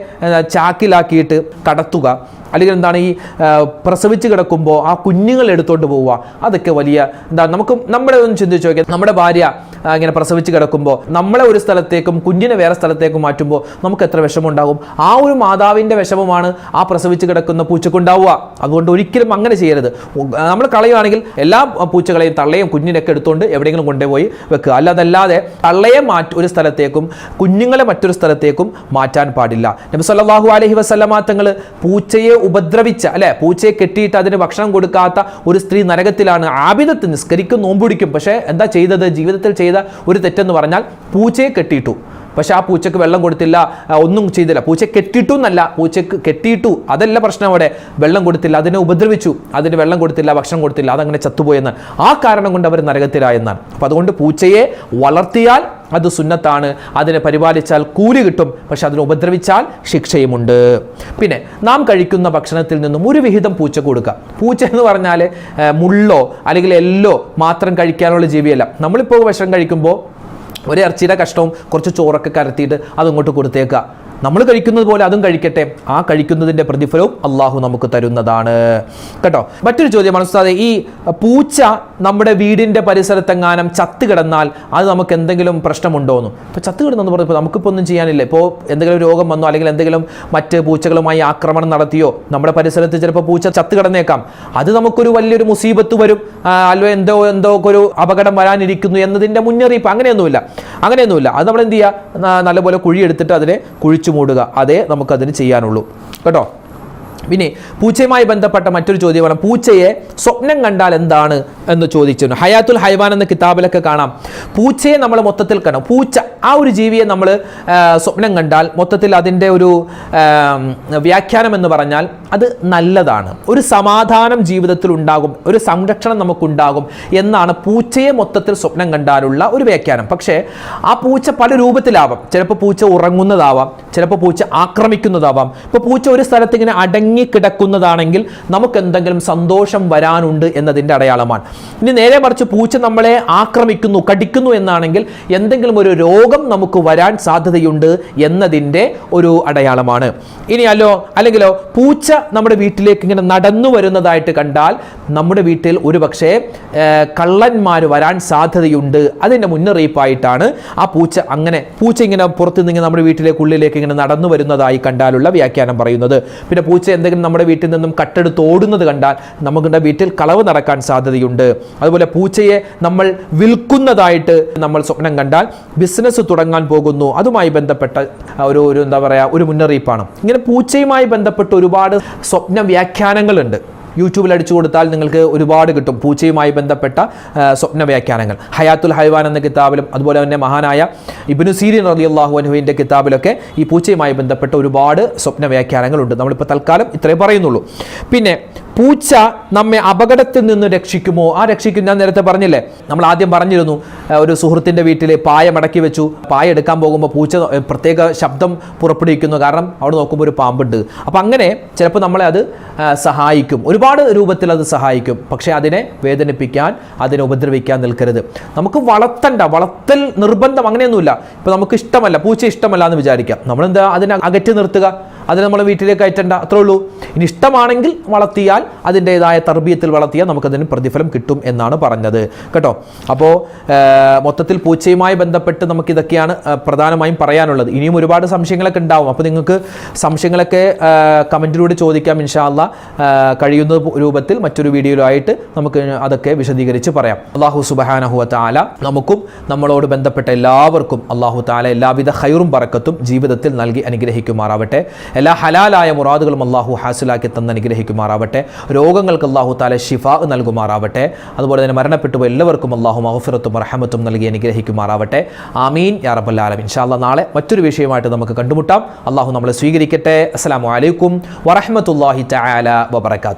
[SPEAKER 1] ചാക്കിലാക്കിയിട്ട് കടത്തുക അല്ലെങ്കിൽ എന്താണ് ഈ പ്രസവിച്ച് കിടക്കുമ്പോൾ ആ കുഞ്ഞുങ്ങൾ എടുത്തോണ്ട് പോവുക അതൊക്കെ വലിയ എന്താ നമുക്ക് നമ്മളെ ഒന്ന് ചിന്തിച്ച് നോക്കിയാൽ നമ്മുടെ ഭാര്യ ഇങ്ങനെ പ്രസവിച്ച് കിടക്കുമ്പോൾ നമ്മളെ ഒരു സ്ഥലത്തേക്കും കുഞ്ഞിനെ വേറെ സ്ഥലത്തേക്കും മാറ്റുമ്പോൾ നമുക്ക് എത്ര വിഷമമുണ്ടാകും? ആ ഒരു മാതാവിന്റെ വിഷമമാണ് ആ പ്രസവിച്ച് കിടക്കുന്ന പൂച്ചക്കുണ്ടാവുക. അതുകൊണ്ട് ഒരിക്കലും അങ്ങനെ ചെയ്യരുത്. നമ്മൾ കളയുകയാണെങ്കിൽ എല്ലാ പൂച്ചകളെയും തള്ളയും കുഞ്ഞിനൊക്കെ എടുത്തുകൊണ്ട് എവിടെയെങ്കിലും കൊണ്ടുപോയി വെക്കുക. അല്ലാതല്ലാതെ തള്ളയെ മാറ്റി ഒരു സ്ഥലത്തേക്കും കുഞ്ഞുങ്ങളെ മറ്റൊരു സ്ഥലത്തേക്കും മാറ്റാൻ പാടില്ല. നബി സല്ലല്ലാഹു അലൈഹി വസല്ലമ തങ്ങൾ പൂച്ചയെ ഉപദ്രവിച്ച അല്ലെ പൂച്ചയെ കെട്ടിയിട്ട് അതിന് ഭക്ഷണം കൊടുക്കാത്ത ഒരു സ്ത്രീ നരകത്തിലാണ്. ആബിദത്ത് നിസ്കരിക്കും നോമ്പുടിക്കും പക്ഷേ എന്താ ചെയ്തത്? ജീവിതത്തിൽ ചെയ്ത ഒരു തെറ്റെന്ന് പറഞ്ഞാൽ പൂച്ചയെ കെട്ടിയിട്ടു. പക്ഷെ ആ പൂച്ചക്ക് വെള്ളം കൊടുത്തില്ല ഒന്നും ചെയ്തില്ല. പൂച്ച കെട്ടിയിട്ടു എന്നല്ല പൂച്ചക്ക് കെട്ടിയിട്ടു അതല്ല പ്രശ്നം അവിടെ. വെള്ളം കൊടുത്തില്ല അതിനെ ഉപദ്രവിച്ചു അതിന് വെള്ളം കൊടുത്തില്ല ഭക്ഷണം കൊടുത്തില്ല അതങ്ങനെ ചത്തുപോയെന്ന്. ആ കാരണം കൊണ്ട് അവർ നരകത്തിലായെന്നാണ്. അപ്പം അതുകൊണ്ട് പൂച്ചയെ വളർത്തിയാൽ അത് സുന്നത്താണ് അതിനെ പരിപാലിച്ചാൽ കൂലി കിട്ടും പക്ഷെ അതിനെ ഉപദ്രവിച്ചാൽ ശിക്ഷയുമുണ്ട്. പിന്നെ നാം കഴിക്കുന്ന ഭക്ഷണത്തിൽ നിന്നും ഒരു വിഹിതം പൂച്ച കൊടുക്കുക. പൂച്ച എന്ന് പറഞ്ഞാൽ മുള്ളോ അല്ലെങ്കിൽ എല്ലോ മാത്രം കഴിക്കാനുള്ള ജീവിയല്ല. നമ്മളിപ്പോൾ ഭക്ഷണം കഴിക്കുമ്പോൾ ഒരു ഇറച്ചിയുടെ കഷ്ടവും കുറച്ച് ചോറൊക്കെ കരത്തിയിട്ട് അതങ്ങോട്ട് കൊടുത്തേക്കുക. നമ്മൾ കഴിക്കുന്നത് പോലെ അതും കഴിക്കട്ടെ. ആ കഴിക്കുന്നതിന്റെ പ്രതിഫലവും അള്ളാഹു നമുക്ക് തരുന്നതാണ്. കേട്ടോ? മറ്റൊരു ചോദ്യമാണ് ഉസ്താദെ ഈ പൂച്ച നമ്മുടെ വീടിന്റെ പരിസരത്തെങ്ങാനും ചത്ത് കിടന്നാൽ അത് നമുക്ക് എന്തെങ്കിലും പ്രശ്നമുണ്ടോ എന്ന് ഇപ്പോൾ ചത്ത് കിടന്നെന്ന് പറഞ്ഞപ്പോൾ നമുക്കിപ്പോൾ ഒന്നും ചെയ്യാനില്ല. ഇപ്പോൾ എന്തെങ്കിലും രോഗം വന്നോ അല്ലെങ്കിൽ എന്തെങ്കിലും മറ്റ് പൂച്ചകളുമായി ആക്രമണം നടത്തിയോ? നമ്മുടെ പരിസരത്ത് ചിലപ്പോൾ പൂച്ച ചത്ത് കിടന്നേക്കാം. അത് നമുക്കൊരു വലിയൊരു മുസീബത്ത് വരും. അല്ലോ എന്തോ എന്തോ ഒരു അപകടം വരാനിരിക്കുന്നു എന്നതിന്റെ മുന്നറിയിപ്പ് അങ്ങനെയൊന്നുമില്ല. അങ്ങനെയൊന്നുമില്ല. അത് നമ്മൾ എന്ത് ചെയ്യുക നല്ലപോലെ കുഴി എടുത്തിട്ട് അതിനെ കുഴിച്ചു മൂടുക അതേ നമുക്കതിന് ചെയ്യാനുള്ളൂ. കേട്ടോ? പിന്നെ പൂച്ചയുമായി ബന്ധപ്പെട്ട മറ്റൊരു ചോദ്യമാണ് പൂച്ചയെ സ്വപ്നം കണ്ടാൽ എന്താണ് എന്ന് ചോദിച്ചിരുന്നു. ഹയാത്തുൽ ഹൈവാൻ എന്ന കിതാബിലൊക്കെ കാണാം. പൂച്ചയെ നമ്മൾ മൊത്തത്തിൽ കാണാം പൂച്ച ആ ഒരു ജീവിയെ നമ്മൾ സ്വപ്നം കണ്ടാൽ മൊത്തത്തിൽ അതിന്റെ ഒരു വ്യാഖ്യാനം എന്ന് പറഞ്ഞാൽ അത് നല്ലതാണ്. ഒരു സമാധാനം ജീവിതത്തിൽ ഉണ്ടാകും ഒരു സംരക്ഷണം നമുക്കുണ്ടാകും എന്നാണ് പൂച്ചയെ മൊത്തത്തിൽ സ്വപ്നം കണ്ടാലുള്ള ഒരു വ്യാഖ്യാനം. പക്ഷേ ആ പൂച്ച പല രൂപത്തിലാവാം. ചിലപ്പോൾ പൂച്ച ഉറങ്ങുന്നതാവാം ചിലപ്പോൾ പൂച്ച ആക്രമിക്കുന്നതാവാം. ഇപ്പോൾ പൂച്ച ഒരു സ്ഥലത്ത് ഇങ്ങനെ അടങ്ങി ഉറങ്ങിക്കിടക്കുന്നതാണെങ്കിൽ നമുക്ക് എന്തെങ്കിലും സന്തോഷം വരാനുണ്ട് എന്നതിന്റെ അടയാളമാണ്. ഇനി നേരെ മറിച്ച് പൂച്ച നമ്മളെ ആക്രമിക്കുന്നു കടിക്കുന്നു എന്നാണെങ്കിൽ എന്തെങ്കിലും ഒരു രോഗം നമുക്ക് വരാൻ സാധ്യതയുണ്ട് എന്നതിന്റെ ഒരു അടയാളമാണ്. ഇനി അല്ലോ അല്ലെങ്കിലോ പൂച്ച നമ്മുടെ വീട്ടിലേക്ക് ഇങ്ങനെ നടന്നു വരുന്നതായിട്ട് കണ്ടാൽ നമ്മുടെ വീട്ടിൽ ഒരു പക്ഷേ കള്ളന്മാർ വരാൻ സാധ്യതയുണ്ട്. അതിന്റെ മുന്നറിയിപ്പായിട്ടാണ് ആ പൂച്ച അങ്ങനെ പൂച്ച ഇങ്ങനെ പുറത്തു നിന്ന് നമ്മുടെ വീട്ടിലേക്ക് ഉള്ളിലേക്ക് ഇങ്ങനെ നടന്നു വരുന്നതായി കണ്ടാലുള്ള വ്യാഖ്യാനം പറയുന്നത്. പിന്നെ പൂച്ച എന്തെങ്കിലും നമ്മുടെ വീട്ടിൽ നിന്നും കട്ടെടുത്ത് ഓടുന്നത് കണ്ടാൽ നമ്മുടെ വീട്ടിൽ കളവ് നടക്കാൻ സാധ്യതയുണ്ട്. അതുപോലെ പൂച്ചയെ നമ്മൾ വിൽക്കുന്നതായിട്ട് നമ്മൾ സ്വപ്നം കണ്ടാൽ ബിസിനസ് തുടങ്ങാൻ പോകുന്നു. അതുമായി ബന്ധപ്പെട്ട ഒരു ഒരു എന്താ പറയുക ഒരു മുന്നറിയിപ്പാണ്. ഇങ്ങനെ പൂച്ചയുമായി ബന്ധപ്പെട്ട് ഒരുപാട് സ്വപ്ന വ്യാഖ്യാനങ്ങളുണ്ട്. യൂട്യൂബിൽ അടിച്ചു കൊടുത്താൽ നിങ്ങൾക്ക് ഒരുപാട് കിട്ടും. പൂച്ചയുമായി ബന്ധപ്പെട്ട സ്വപ്ന വ്യാഖ്യാനങ്ങൾ ഹയാത്തുൽ ഹൈവാൻ എന്ന കിതാബിലും അതുപോലെ തന്നെ മഹാനായ ഇബിനു സീരിൻ അലി അള്ളാഹു അനുവിന്റെ കിതാബിലൊക്കെ ഈ പൂച്ചയുമായി ബന്ധപ്പെട്ട ഒരുപാട് സ്വപ്ന വ്യാഖ്യാനങ്ങളുണ്ട് നമ്മളിപ്പോൾ തൽക്കാലം ഇത്രയും പറയുന്നുള്ളൂ. പിന്നെ പൂച്ച നമ്മെ അപകടത്തിൽ നിന്ന് രക്ഷിക്കുമോ? ആ രക്ഷിക്കും ഞാൻ നേരത്തെ പറഞ്ഞില്ലേ നമ്മൾ ആദ്യം പറഞ്ഞിരുന്നു ഒരു സുഹൃത്തിന്റെ വീട്ടിൽ പായ മടക്കി വെച്ചു. പായ എടുക്കാൻ പോകുമ്പോൾ പൂച്ച പ്രത്യേക ശബ്ദം പുറപ്പെടുവിക്കുന്നു. കാരണം അവിടെ നോക്കുമ്പോൾ ഒരു പാമ്പുണ്ട്. അപ്പം അങ്ങനെ ചിലപ്പോൾ നമ്മളെ അത് സഹായിക്കും. ഒരുപാട് രൂപത്തിൽ അത് സഹായിക്കും. പക്ഷേ അതിനെ വേദനിപ്പിക്കാൻ അതിനെ ഉപദ്രവിക്കാൻ നിൽക്കരുത്. നമുക്ക് വളർത്തണ്ട വളർത്തൽ നിർബന്ധം അങ്ങനെയൊന്നുമില്ല. ഇപ്പം നമുക്ക് ഇഷ്ടമല്ല പൂച്ച ഇഷ്ടമല്ല എന്ന് വിചാരിക്കാം. നമ്മളെന്താ അതിനെ അകറ്റി നിർത്തുക? അതിനെ നമ്മൾ വീട്ടിലേക്ക് അയറ്റണ്ട അത്രേ ഉള്ളൂ. ഇനി ഇഷ്ടമാണെങ്കിൽ വളർത്തിയാൽ അതിന്റെതായ തർബീയത്തിൽ വളർത്തിയാൽ നമുക്കതിന് പ്രതിഫലം കിട്ടും എന്നാണ് പറഞ്ഞത്. കേട്ടോ? അപ്പോൾ മൊത്തത്തിൽ പൂച്ചയുമായി ബന്ധപ്പെട്ട് നമുക്കിതൊക്കെയാണ് പ്രധാനമായും പറയാനുള്ളത്. ഇനിയും ഒരുപാട് സംശയങ്ങളൊക്കെ ഉണ്ടാവും. അപ്പോൾ നിങ്ങൾക്ക് സംശയങ്ങളൊക്കെ കമന്റിലൂടെ ചോദിക്കാം ഇൻഷാല്ല കഴിയുന്ന രൂപത്തിൽ മറ്റൊരു വീഡിയോയിലായിട്ട് നമുക്ക് അതൊക്കെ വിശദീകരിച്ച് പറയാം. അള്ളാഹു സുബഹാനഹുവ താല നമുക്കും നമ്മളോട് ബന്ധപ്പെട്ട എല്ലാവർക്കും അള്ളാഹു താല എല്ലാവിധ ഹൈറും പറക്കത്തും ജീവിതത്തിൽ നൽകി അനുഗ്രഹിക്കുമാറാവട്ടെ. എല്ലാ ഹലാലായ മുറാദുകളും അള്ളാഹു ഹാസിലാക്കി തന്ന് അനുഗ്രഹിക്കുമാറാവട്ടെ. രോഗങ്ങൾക്ക് അള്ളാഹു താല ഷിഫ നൽകുമാറാവട്ടെ. അതുപോലെ തന്നെ മരണപ്പെട്ടു എല്ലാവർക്കും അള്ളാഹു മഹഫിറത്തും റഹമത്തും നൽകി അനുഗ്രഹിക്കുമാറാവട്ടെ. ആമീൻ. യാ ഇൻഷാല്ല നാളെ മറ്റൊരു വിഷയമായിട്ട് നമുക്ക് കണ്ടുമുട്ടാം. അള്ളാഹു നമ്മളെ സ്വീകരിക്കട്ടെ. അസ്സലാമു അലൈക്കും വറഹമത്തല്ലാഹി തആല വബറകാതുഹു.